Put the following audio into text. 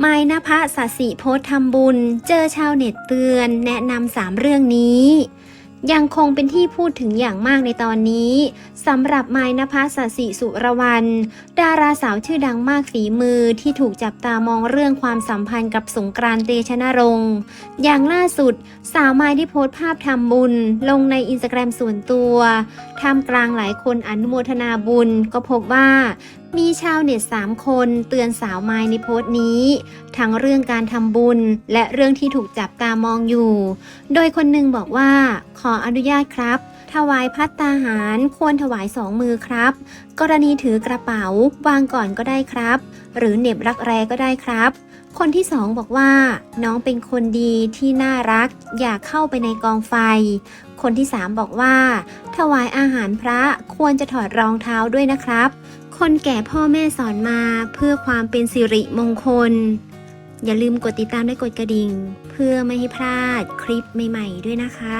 ไมนภะสสิโพสต์ทำบุญ เจอชาวเน็ตเตือน แนะนำสามเรื่องนี้ ยังคงเป็นที่พูดถึงอย่างมากในตอนนี้สำหรับไมนภะสสิสุรวรรณดาราสาวชื่อดังมากฝีมือที่ถูกจับตามองเรื่องความสัมพันธ์กับสงกรานต์เตชะนรงค์อย่างล่าสุด สาวไมายได้โพสภาพทำบุญ ลงในอินสตาแกรมส่วนตัวท่ามกลางหลายคนอนุโมทนาบุญก็พบว่า มีชาวเน็ต3คนเตือนสาวไมในโพสต์นี้ ทั้งเรื่องการทำบุญ และเรื่องที่ถูกจับตามองอยู่ โดยคนหนึ่งบอกว่า ขออนุญาตครับ ถวายพัตตาหารควรถวายสองมือครับ กรณีถือกระเป๋าวางก่อนก็ได้ครับ หรือเหน็บรักแร้ก็ได้ครับ คนที่สองบอกว่า น้องเป็นคนดีที่น่ารัก อยากเข้าไปในกองไฟ คนที่สามบอกว่า ถวายอาหารพระควรจะถอดรองเท้าด้วยนะครับ คนแก่พ่อแม่สอนมาเพื่อความเป็นสิริมงคล อย่าลืมกดติดตามและกดกระดิ่ง เพื่อไม่ให้พลาดคลิปใหม่ ๆ ด้วยนะคะ